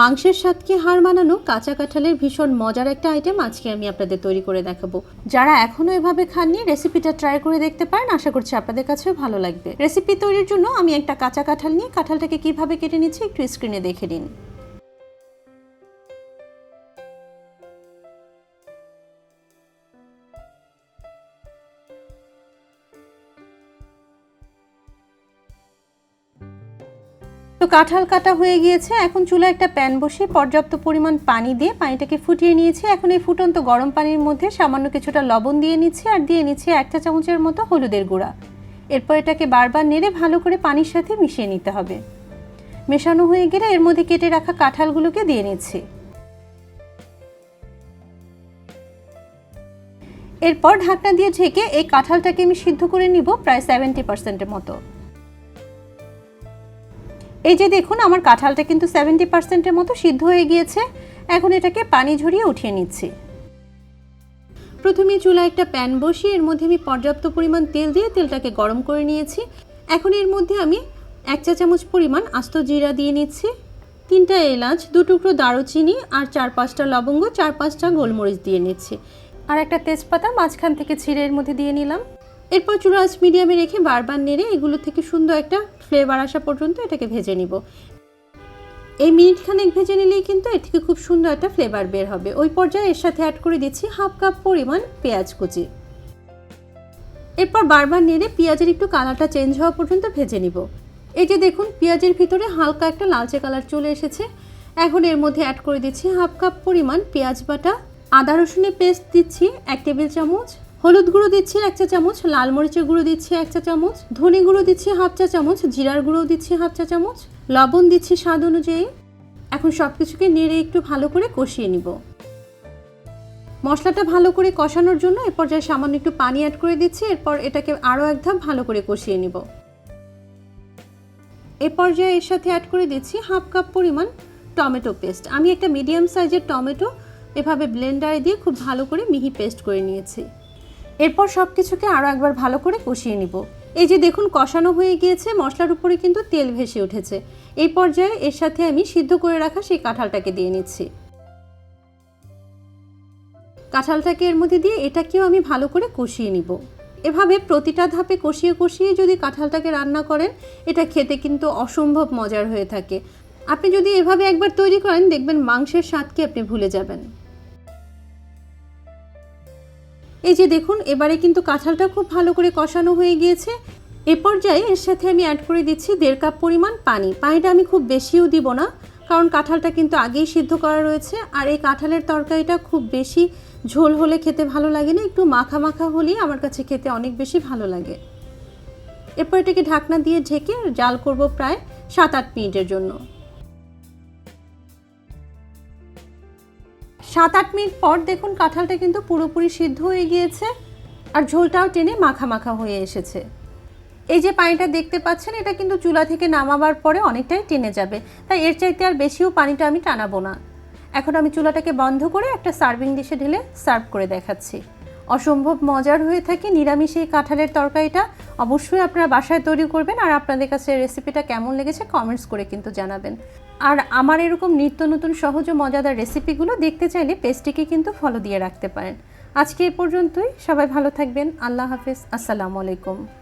মাংসের স্বাদকে হার মানানো কাঁচা কাঁঠালের ভীষণ মজার একটা আইটেম আজকে আমি আপনাদের তৈরি করে দেখাবো। যারা এখনও এভাবে খাননি রেসিপিটা ট্রাই করে দেখতে পারেন। আশা করছি আপনাদের কাছেও ভালো লাগবে। রেসিপি তৈরির জন্য আমি একটা কাঁচা কাঁঠাল নিয়ে কাঁঠালটাকে কীভাবে কেটে নিচ্ছি একটু স্ক্রিনে দেখে নিন। তো কাঁঠাল কাটা হয়ে গিয়েছে। এখন চুলা একটা প্যান বসিয়ে পর্যাপ্ত পরিমাণ পানি দিয়ে পানিটাকে ফুটিয়ে নিয়েছি। এখন এই ফুটন্ত গরম পানির মধ্যে সামান্য কিছুটা লবণ দিয়ে নিচ্ছি আর দিয়ে নিচ্ছি এক চা চামচের মতো হলুদের গুঁড়া। এরপর এটাকে বারবার নেড়ে ভালো করে পানির সাথে মিশিয়ে নিতে হবে। মেশানো হয়ে গেলে এর মধ্যে কেটে রাখা কাঁঠালগুলোকে দিয়ে নিচ্ছি। এরপর ঢাকনা দিয়ে ঢেকে এই কাঁঠালটাকে আমি সিদ্ধ করে নিব প্রায় সেভেন্টি পার্সেন্টের মতো। এই যে দেখুন, আমার কাঁঠালটা কিন্তু সেভেন্টি পার্সেন্টের মতো সিদ্ধ হয়ে গিয়েছে। এখন এটাকে পানি ঝরিয়ে উঠিয়ে নিচ্ছি। প্রথমে চুলা একটা প্যান বসিয়ে এর মধ্যে আমি পর্যাপ্ত পরিমাণ তেল দিয়ে তেলটাকে গরম করে নিয়েছি। এখন এর মধ্যে আমি এক চা চামচ পরিমাণ আস্ত জিরা দিয়ে নিচ্ছি। তিনটা এলাচ, দু টুকরো দারুচিনি আর চার পাঁচটা লবঙ্গ, চার পাঁচটা গোলমরিচ দিয়ে নিচ্ছি। আর একটা তেজপাতা মাঝখান থেকে ছিঁড়ে এর মধ্যে দিয়ে নিলাম। এরপর চুলা আঁচ মিডিয়ামে রেখে বারবার নেড়ে এগুলো থেকে সুন্দর একটা ফ্লেভার আসা পর্যন্ত এটাকে ভেজে নিব। এই মিনিট খানেক ভেজে নিলেই কিন্তু এর থেকে খুব সুন্দর একটা ফ্লেভার বের হবে। ওই পর্যায়ে এর সাথে অ্যাড করে দিচ্ছি হাফ কাপ পরিমাণ পেঁয়াজ কুচি। এরপর বারবার নেড়ে পেঁয়াজের একটু কালারটা চেঞ্জ হওয়া পর্যন্ত ভেজে নিব। এই যে দেখুন, পেঁয়াজের ভিতরে হালকা একটা লালচে কালার চলে এসেছে। এখন এর মধ্যে অ্যাড করে দিচ্ছি হাফ কাপ পরিমাণ পেঁয়াজ বাটা। আদা রসুনের পেস্ট দিচ্ছি এক টেবিল চামচ। হলুদ গুঁড়ো দিচ্ছি এক চা চামচ, লাল মরিচের গুঁড়ো দিচ্ছি এক চা চামচ, ধনে গুঁড়ো দিচ্ছি হাফ চা চামচ, জিরার গুঁড়ো দিচ্ছি হাফ চা চামচ, লবণ দিচ্ছি স্বাদ অনুযায়ী। এখন সব কিছুকে নেড়ে একটু ভালো করে কষিয়ে নিব। মশলাটা ভালো করে কষানোর জন্য এ পর্যায়ে সামান্য একটু পানি অ্যাড করে দিচ্ছি, এরপর এটাকে আরও এক ধাপ ভালো করে কষিয়ে নিব। এ পর্যায়ে এর সাথে অ্যাড করে দিচ্ছি হাফ কাপ পরিমাণ টমেটো পেস্ট। আমি একটা মিডিয়াম সাইজের টমেটো এভাবে ব্লেন্ডারে দিয়ে খুব ভালো করে মিহি পেস্ট করে নিয়েছি। এরপর সব কিছুকে আরও একবার ভালো করে কষিয়ে নিব। এই যে দেখুন, কষানো হয়ে গিয়েছে, মশলার উপরে কিন্তু তেল ভেসে উঠেছে। এই পর্যায়ে এর সাথে আমি সিদ্ধ করে রাখা সেই কাঁঠালটাকে দিয়ে নিচ্ছি। কাঁঠালটাকে এর মধ্যে দিয়ে এটাকেও আমি ভালো করে কষিয়ে নিব। এভাবে প্রতিটা ধাপে কষিয়ে কষিয়ে যদি কাঁঠালটাকে রান্না করেন, এটা খেতে কিন্তু অসম্ভব মজার হয়ে থাকে। আপনি যদি এভাবে একবার তৈরি করেন, দেখবেন মাংসের স্বাদকে আপনি ভুলে যাবেন। এই যে দেখুন, এবারে কিন্তু কাঁঠালটা খুব ভালো করে কষানো হয়ে গিয়েছে। এ পর্যায়ে এর সাথে আমি অ্যাড করে দিচ্ছি দেড় কাপ পরিমাণ পানি। পানিটা আমি খুব বেশিও দিব না, কারণ কাঁঠালটা কিন্তু আগেই সিদ্ধ করা রয়েছে। আর এই কাঁঠালের তরকারিটা খুব বেশি ঝোল হলে খেতে ভালো লাগে না, একটু মাখা মাখা হলেই আমার কাছে খেতে অনেক বেশি ভালো লাগে। এরপর এটাকে ঢাকনা দিয়ে ঢেকে জাল করব প্রায় সাত আট মিনিটের জন্য। সাত আট মিনিট পর দেখুন কাঁঠালটা কিন্তু পুরোপুরি সিদ্ধ হয়ে গিয়েছে আর ঝোলটাও টেনে মাখা মাখা হয়ে এসেছে। এই যে পানিটা দেখতে পাচ্ছেন, এটা কিন্তু চুলা থেকে নামাবার পরে অনেকটাই টেনে যাবে। তাই এর চাইতে আর বেশিও পানিটা আমি টানাবো না। এখন আমি চুলাটাকে বন্ধ করে একটা সার্ভিং ডিশে ঢেলে সার্ভ করে দেখাচ্ছি। অসম্ভব মজার হয়ে থাকে নিরামিষ এই কাঁঠালের তরকারিটা। অবশ্যই আপনারা বাসায় তৈরি করবেন আর আপনাদের কাছে রেসিপিটা কেমন লেগেছে কমেন্টস করে কিন্তু জানাবেন। আর আমার এরকম নিত্য নতুন সহজ ও মজাদার রেসিপিগুলো দেখতে চাইলে পেজটিকে কিন্তু ফলো দিয়ে রাখতে পারেন। আজকে এই পর্যন্তই, সবাই ভালো থাকবেন, আল্লাহ হাফেজ, আসসালামু আলাইকুম।